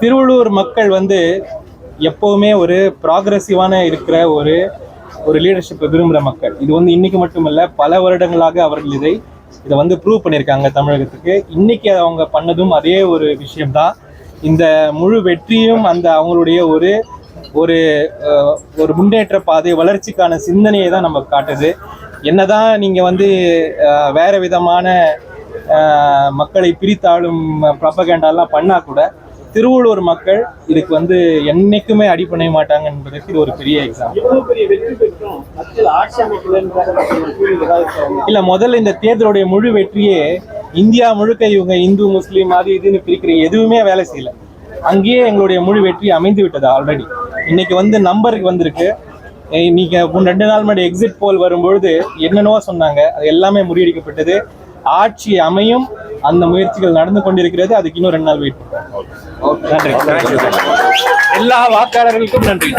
திருவள்ளூர் மக்கள் வந்து எப்போவுமே ஒரு ப்ராக்ரஸிவான இருக்கிற ஒரு ஒரு லீடர்ஷிப்பை விரும்புகிற மக்கள். இது வந்து இன்னைக்கு மட்டுமல்ல பல வருடங்களாக அவர்கள் இதை இதை வந்து ப்ரூவ் பண்ணியிருக்காங்க தமிழகத்துக்கு. இன்னைக்கு அவங்க பண்ணதும் அதே ஒரு விஷயம்தான். இந்த முழு வெற்றியும் அந்த அவங்களுடைய ஒரு ஒரு ஒரு முன்னேற்ற பாதை வளர்ச்சிக்கான சிந்தனையை தான் நம்ம காட்டுது. என்னதான் நீங்கள் வந்து வேறு விதமான மக்களை பிரித்தாளும் ப்ரப்பகேண்டாலாம் பண்ணால் கூட திருவள்ளூர் மக்கள் இதுக்கு வந்து என்னைக்குமே அடிப்பணை மாட்டாங்க என்பதற்கு இது ஒரு பெரிய இருக்கா? இல்ல முதல்ல இந்த தேர்தலுடைய முழு வெற்றியே இந்தியா முழுக்க இவங்க இந்து முஸ்லீம் அது இதுன்னு பிரிக்கிற எதுவுமே வேலை செய்யல. அங்கேயே எங்களுடைய முழு வெற்றி அமைந்து விட்டது ஆல்ரெடி இன்னைக்கு வந்து நம்பருக்கு வந்திருக்கு. நீங்க முன் ரெண்டு நாள் முன்னாடி எக்ஸிட் போல் வரும்பொழுது என்னென்னவோ சொன்னாங்க. அது எல்லாமே முறியடிக்கப்பட்டது. ஆட்சி அமையும் அந்த முயற்சிகள் நடந்து கொண்டிருக்கிறது. அதுக்கு இன்னும் ரெண்டு நாள் வெயிட் நன்றி. எல்லா வாக்காளர்களுக்கும் நன்றி.